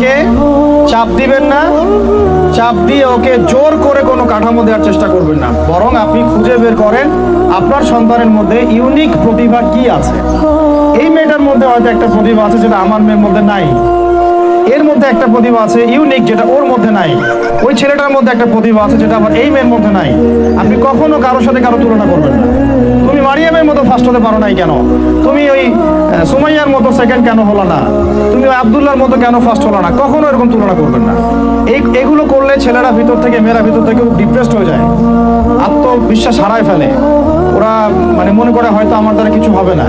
সন্তানকে চাপ দিবেন না। চাপ দিয়ে ওকে জোর করে কোনো কাঠামো দেওয়ার চেষ্টা করবেন না। বরং আপনি খুঁজে বের করেন আপনার সন্তানের মধ্যে ইউনিক প্রতিভা কি আছে। এই মেয়েটার মধ্যে হয়তো একটা প্রতিভা আছে যেটা আমার মেয়ের মধ্যে নাই। এর মধ্যে একটা প্রতিভা আছে ইউনিক যেটা ওর মধ্যে নাই। ওই ছেলেটার মধ্যে একটা প্রতিভা আছে যেটা আমার এই মেয়ের মধ্যে নাই। আপনি কখনো কারোর সাথে কারও তুলনা করবেন না। মারিয়ামের মতো ফার্স্ট হতে পারো নাই কেন? তুমি ওই সুমাইয়ার মতো সেকেন্ড কেন হলো না? তুমি ওই আবদুল্লার মতো কেন ফার্স্ট হলো না? কখনো এরকম তুলনা করবেন না। এই, এগুলো করলে ছেলেরা ভিতর থেকে, মেয়েরা ভিতর থেকে ডিপ্রেসড হয়ে যায়। আত্মবিশ্বাস হারায় ফেলে। ওরা মানে মনে করে হয়তো আমার দ্বারা কিছু হবে না।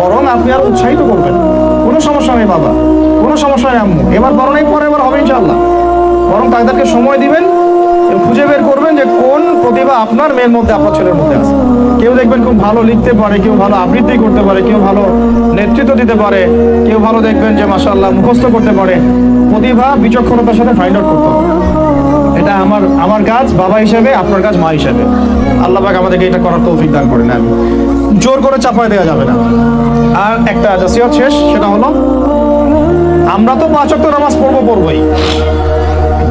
বরং আপনি আর উৎসাহিত করবেন। কোনো সমস্যা নেই বাবা। কোনো সমস্যা নেই আম্মু। এবার বড় নেই পরে এবার হবে ইনশাল্লাহ বরং তাদেরকে সময় দিবেন খুঁজে বের করবেন যে কোন প্রতিভা আপনার মেয়ের মধ্যে, আপনার ছেলের মধ্যে আছে। কেউ দেখবেন খুব ভালো লিখতে পারে, কেউ ভালো আবৃত্তি করতে পারে, কেউ ভালো নেতৃত্ব দিতে পারে, কেউ ভালো দেখবেন যে মাসাল্লাহ মুখস্থ করতে পারে। প্রতিভা বিচক্ষণতার সাথে ফাইন্ড আউট করতে এটা আমার আমার কাজ, বাবা হিসাবে, আপনার কাজ, মা হিসাবে। আল্লাহ পাক আমাদেরকে এটা করার তৌফিক দান করে নেন জোর করে চাপায় দেওয়া যাবে না। আর একটা শেষ, সেটা হলো, আমরা তো পাঁচ ওয়াক্ত নামাজ পড়ব, পড়বই।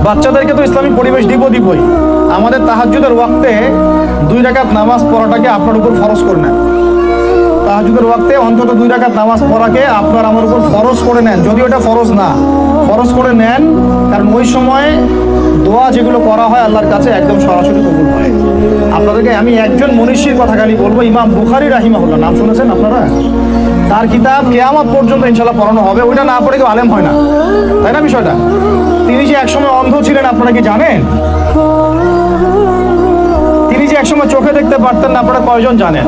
বাচ্চাদেরকে তো ইসলামিক পরিবেশ দিব দিবই। আমাদের তাহাজ্জুদের ওয়াক্তে দুই রাকাত নামাজ পড়াটাকে আপনার উপর ফরজ করে নেন। তাহাজুদের ওয়াক্তে অন্তত দুই রাকাত নামাজ পড়াকে আপনার আমার উপর ফরজ করে নেন। যদি ওটা ফরজ না, ফরজ করে নেন, কারণ ওই সময় দোয়া যেগুলো করা হয় আল্লাহর কাছে একদম সরাসরি কবুল হয়। আপনাদেরকে আমি একজন মনীষীর কথা খালি বলব, ইমাম বুখারি রাহিমাহুল্লাহ। নাম শুনেছেন আপনারা? তার কিতাব কেয়ামত পর্যন্ত ইনশাল্লাহ পড়ানো হবে, ওইটা না পড়ে কেউ আলেম হয় না। তাই না বিষয়টা? তিনি যে একসময় অন্ধ ছিলেন, আপনারা কি জানেন? তিনি যে একসময় চোখে দেখতে পারতেন না, আপনারা কয়জন জানেন?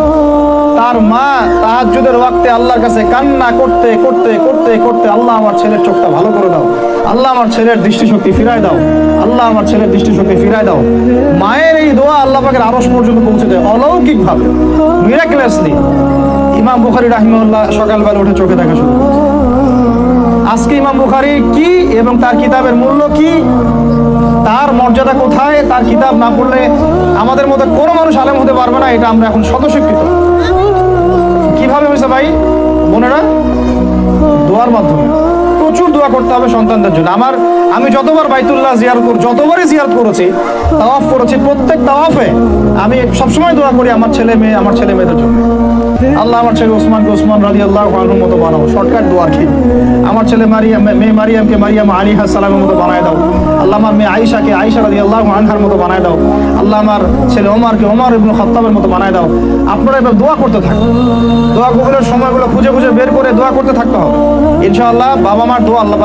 তার মা তাহাজ্জুদের ওয়াক্তে আল্লাহর কাছে কান্না করতে করতে করতে করতে আল্লাহ আমার ছেলের চোখটা ভালো করে দাও। আল্লাহ আমার ছেলের দৃষ্টিশক্তি ফিরায় দাও। আল্লাহ আমার ছেলের দৃষ্টিশক্তি ফিরায় দাও। মায়ের এই দোয়া আল্লাহ পাকের আরস পর্যন্ত পৌঁছে দেয় অলৌকিকভাবে মিরাকুলাসলি ইমাম বুখারি রাহিমউল্লাহ সকালবেলা উঠে চোখে দেখা শুরু আজকে ইমাম বুখারি কি এবং তার কিতাবের মূল্য কি? তার মর্যাদা কোথায়? তার কিতাব না পড়লে আমাদের মধ্যে কোনো মানুষ আলেম হতে পারবে না, এটা আমরা এখন স্বতঃস্বীকৃত কীভাবে হয়েছে ভাই? বোনেরা, দোয়ার মাধ্যমে। প্রচুর দোয়া করতে হবে সন্তানদের জন্য। আমার আমি যতবার বাইতুল্লাহ জিয়ারত কর যতবারই জিয়ারত করেছি, তাওয়াফ করেছি, প্রত্যেক তাওয়াফে আমি সবসময় দোয়া করি আমার ছেলে মেয়ে, আমার ছেলে মেয়েদের জন্য। আল্লাহ আমার ছেলে ওসমানকে ওসমান রাজি আল্লাহ আনুর মতো বানাও শর্টকাট দোয়ার কি আমার ছেলে মারিয়াম মেয়ে মারিয়ামকে মারিয়াম আলী সালামের মতো বানায় দাও। আল্লাহ আমার মেয়ে আয়েশাকে আয়েশা রাজি আল্লাহ আনহার মতো বানায় দাও। আল্লাহ আমার ছেলে ওমারকে ওমর ইবনু খত্তাবের মতো বানায় দাও। আপনারা এবার দোয়া করতে থাকুন। দোয়া কবুলের সময়গুলো খুঁজে খুঁজে বের করে দোয়া করতে থাকতে হবে। ইনশাআল্লাহ বাবা মার দোয়া আল্লাহ